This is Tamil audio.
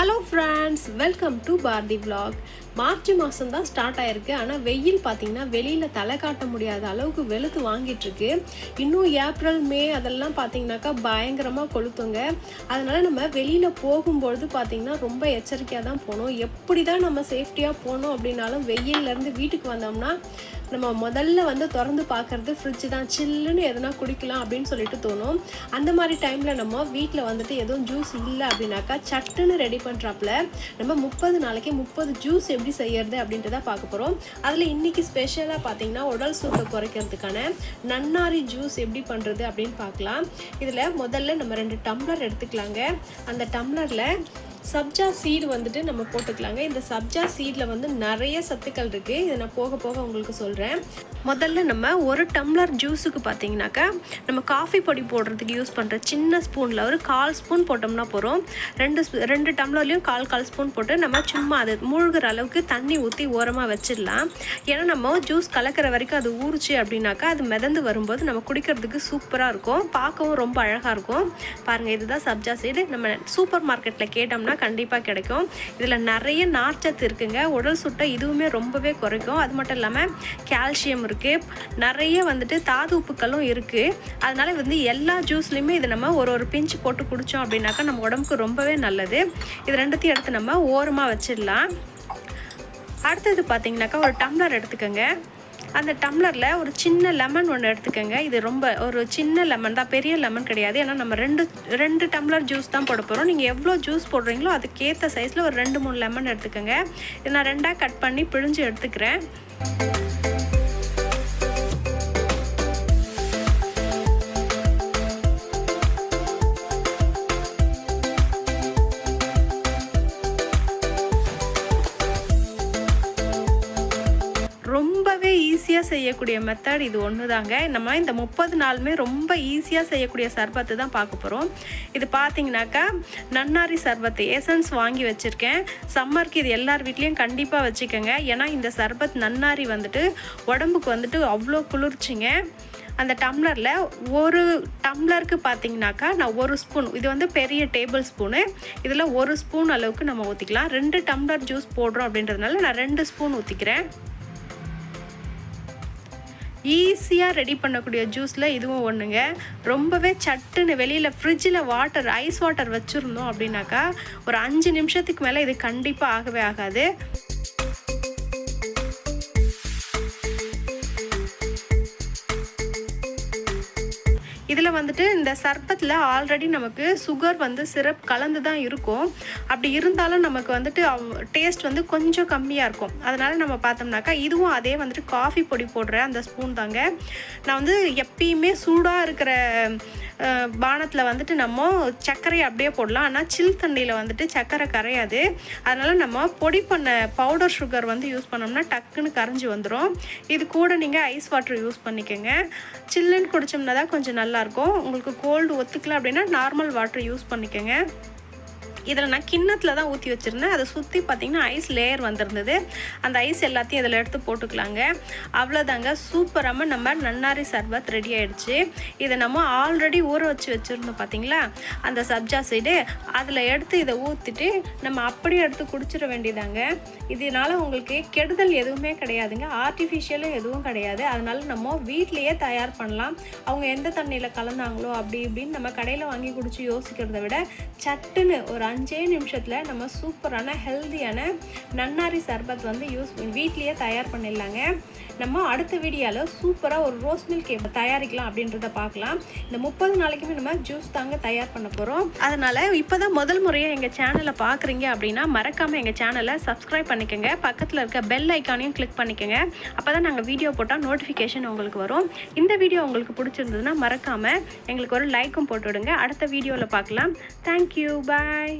Hello friends welcome to Bharathi vlog March மாதம் தான் ஸ்டார்ட் ஆயிருக்கு. ஆனால் வெயில் பார்த்தீங்கன்னா வெளியில் தலை காட்ட முடியாத அளவுக்கு வெளுத்து வாங்கிட்டு இருக்கு. இன்னும் ஏப்ரல் மே அதெல்லாம் பார்த்தீங்கன்னாக்கா பயங்கரமாக கொளுத்துங்க. அதனால நம்ம வெளியில் போகும்பொழுது பார்த்தீங்கன்னா ரொம்ப எச்சரிக்கையாக தான் போகணும். எப்படி தான் நம்ம சேஃப்டியாக போகணும் அப்படின்னாலும் வெயிலேருந்து வீட்டுக்கு வந்தோம்னா நம்ம முதல்ல வந்து திறந்து பார்க்கறது ஃப்ரிட்ஜ் தான். சில்லுன்னு எதனா குடிக்கலாம் அப்படின்னு சொல்லிட்டு தோணும். அந்த மாதிரி டைமில் நம்ம வீட்டில் வந்துட்டு எதுவும் ஜூஸ் இல்லை அப்படின்னாக்கா சட்டுன்னு ரெடி பண்ணுறாப்புல நம்ம முப்பது நாளைக்கு முப்பது ஜூஸ் எப்படி செய்யறது அப்படின்றத பார்க்க போகிறோம் அதில் இன்னைக்கு ஸ்பெஷலாக பார்த்தீங்கன்னா உடல் சூட்டை குறைக்கிறதுக்கான நன்னாரி ஜூஸ் எப்படி பண்ணுறது அப்படின்னு பார்க்கலாம். இதில் முதல்ல நம்ம ரெண்டு டம்ளர் எடுத்துக்கலாங்க. அந்த டம்ளரில் சப்ஜா சீடு வந்துட்டு நம்ம போட்டுக்கலாங்க. இந்த சப்ஜா சீடில் வந்து நிறைய சத்துக்கள் இருக்குது இதை நான் போக போக உங்களுக்கு சொல்கிறேன் முதல்ல நம்ம ஒரு டம்ளர் ஜூஸுக்கு பார்த்தீங்கன்னாக்கா நம்ம காஃபி பொடி போடுறதுக்கு யூஸ் பண்ணுற சின்ன ஸ்பூனில் ஒரு கால் ஸ்பூன் போட்டோம்னா போகிறோம் ரெண்டு ஸ்பூ- ரெண்டு டம்ளர்லேயும் கால் கால் ஸ்பூன் போட்டு நம்ம சும்மா அது மூழ்கிற அளவுக்கு தண்ணி ஊற்றி ஓரமாக வச்சிடலாம். ஏன்னா நம்ம ஜூஸ் கலக்கிற வரைக்கும் அது ஊறுச்சு அப்படின்னாக்கா அது மிதந்து வரும்போது நம்ம குடிக்கிறதுக்கு சூப்பராக இருக்கும். பார்க்கவும் ரொம்ப அழகாக இருக்கும். பாருங்கள் இதுதான் சப்ஜா சீடு நம்ம சூப்பர் மார்க்கெட்டில் கேட்டோம்னா கண்டிப்பாக கிடைக்கும். இதில் நிறைய நார்ச்சத்து இருக்குங்க. உடல் சுட்டை இதுவுமே ரொம்பவே குறைக்கும். அது மட்டும் இல்லாமல் கால்சியம் இருக்குது நிறைய வந்துட்டு தாது உப்புக்களும் இருக்குது அதனால் வந்து எல்லா ஜூஸ்லேயுமே இதை நம்ம ஒரு ஒரு பிஞ்சு போட்டு குடித்தோம் அப்படின்னாக்கா நம்ம உடம்புக்கு ரொம்பவே நல்லது. இது ரெண்டுத்தையும் எடுத்து நம்ம ஓரமாக வச்சிடலாம். அடுத்தது பார்த்தீங்கன்னாக்கா ஒரு டம்ளர் எடுத்துக்கோங்க. அந்த டம்ளரில் ஒரு சின்ன லெமன் ஒன்று எடுத்துக்கோங்க. இது ரொம்ப ஒரு சின்ன லெமன் தான் பெரிய லெமன் கிடையாது. ஏன்னா நம்ம ரெண்டு ரெண்டு டம்ளர் ஜூஸ் தான் போட போகிறோம் நீங்கள் எவ்வளோ ஜூஸ் போடுறீங்களோ அதுக்கேற்ற சைஸில் ஒரு ரெண்டு மூணு லெமன் எடுத்துக்கோங்க. இதை நான் ரெண்டாக கட் பண்ணி பிழிஞ்சு எடுத்துக்கிறேன். செய்யக்கூடிய மெத்தட் இது ஒன்று தாங்க நம்ம இந்த முப்பது நாளுமே ரொம்ப ஈஸியாக செய்யக்கூடிய சர்பத்து தான் பார்க்க போகிறோம் இது பார்த்தீங்கன்னாக்கா நன்னாரி சர்பத்து எசன்ஸ் வாங்கி வச்சுருக்கேன். சம்மருக்கு இது எல்லார் வீட்லேயும் கண்டிப்பாக வச்சுக்கோங்க. ஏன்னா இந்த சர்பத் நன்னாரி வந்துட்டு உடம்புக்கு வந்துட்டு அவ்வளோ குளிர்ச்சிங்க. அந்த டம்ளரில் ஒரு டம்ளருக்கு பார்த்தீங்கன்னாக்கா நான் ஒரு ஸ்பூன் இது வந்து பெரிய டேபிள் ஸ்பூனு இதில் ஒரு ஸ்பூன் அளவுக்கு நம்ம ஊற்றிக்கலாம் ரெண்டு டம்ளர் ஜூஸ் போடுறோம் அப்படின்றதுனால நான் ரெண்டு ஸ்பூன் ஊற்றிக்கிறேன் ஈஸியாக ரெடி பண்ணக்கூடிய ஜூஸில் இதுவும் ஒன்றுங்க ரொம்பவே சட்டுன்னு வெளியில் ஃப்ரிட்ஜில் வாட்டர் ஐஸ் வாட்டர் வச்சுருந்தோம் அப்படின்னாக்கா ஒரு அஞ்சு நிமிஷத்துக்கு மேலே இது கண்டிப்பாக ஆகவே ஆகாது. இதில் வந்துட்டு இந்த சர்பத்தில் ஆல்ரெடி நமக்கு சுகர் வந்து சிரப் கலந்து தான் இருக்கும். அப்படி இருந்தாலும் நமக்கு வந்துட்டு டேஸ்ட் வந்து கொஞ்சம் கம்மியாக இருக்கும். அதனால் நம்ம பார்த்தோம்னாக்கா இதுவும் அதே வந்துட்டு காஃபி பொடி போடுற அந்த ஸ்பூன் தாங்க. நான் வந்து எப்பயுமே சூடாக இருக்கிற பானத்தில் வந்துட்டு நம்ம சர்க்கரையை அப்படியே போடலாம். ஆனால் சில் தண்ணியில் வந்துட்டு சர்க்கரை கரையாது. அதனால் நம்ம பொடி பண்ண பவுடர் சுகர் வந்து யூஸ் பண்ணோம்னா டக்குன்னு கரைஞ்சி வந்துடும் இது கூட நீங்கள் ஐஸ் வாட்டர் யூஸ் பண்ணிக்கோங்க. சில்லுன்னு குடிச்சோம்னா தான் கொஞ்சம் நல்லா நல்லாயிருக்கும். உங்களுக்கு கோல்டு ஒத்துக்கல அப்படின்னா நார்மல் வாட்டர் யூஸ் பண்ணிக்கோங்க. இதில் நான் கிண்ணத்தில் தான் ஊற்றி வச்சுருந்தேன். அதை சுற்றி பார்த்திங்கன்னா ஐஸ் லேயர் வந்திருந்தது. அந்த ஐஸ் எல்லாத்தையும் இதில் எடுத்து போட்டுக்கலாங்க. அவ்வளோதாங்க. சூப்பராக நம்ம நன்னாரி சர்பத் ரெடி ஆகிடுச்சு இதை நம்ம ஆல்ரெடி ஊற வச்சு வச்சுருந்தோம் பார்த்தீங்களா? அந்த சப்ஜா சைடு அதில் எடுத்து இதை ஊற்றிட்டு நம்ம அப்படியே எடுத்து குடிச்சிட வேண்டியதாங்க. இதனால் உங்களுக்கு கெடுதல் எதுவுமே கிடையாதுங்க. ஆர்டிஃபிஷியலும் எதுவும் கிடையாது. அதனால் நம்ம வீட்லேயே தயார் பண்ணலாம். அவங்க எந்த தண்ணியில் கலந்தாங்களோ அப்படி இப்படின்னு நம்ம கடையில் வாங்கி குடிச்சு யோசிக்கிறத விட சட்டுன்னு ஒரு அஞ்சே நிமிஷத்தில் நம்ம சூப்பரான ஹெல்த்தியான நன்னாரி சர்பத் வந்து யூஸ் வீட்லேயே தயார் பண்ணிடலாங்க. நம்ம அடுத்த வீடியோவில் சூப்பராக ஒரு ரோஸ் மில்க் எப்படி தயாரிக்கலாம் அப்படின்றத பார்க்கலாம். இந்த முப்பது நாளைக்குமே நம்ம ஜூஸ் தாங்க தயார் பண்ண போகிறோம் அதனால் இப்போ தான் முதல் முறையாக எங்கள் சேனலை பார்க்குறீங்க அப்படின்னா மறக்காமல் எங்கள் சேனலை சப்ஸ்கிரைப் பண்ணிக்கோங்க. பக்கத்தில் இருக்க பெல் ஐக்கானையும் கிளிக் பண்ணிக்கோங்க. அப்போ தான் நாங்கள் வீடியோ போட்டால் நோட்டிஃபிகேஷன் உங்களுக்கு வரும். இந்த வீடியோ உங்களுக்கு பிடிச்சிருந்ததுன்னா மறக்காமல் எங்களுக்கு ஒரு லைக்கும் போட்டு விடுங்க. அடுத்த வீடியோவில் பார்க்கலாம். Thank you bye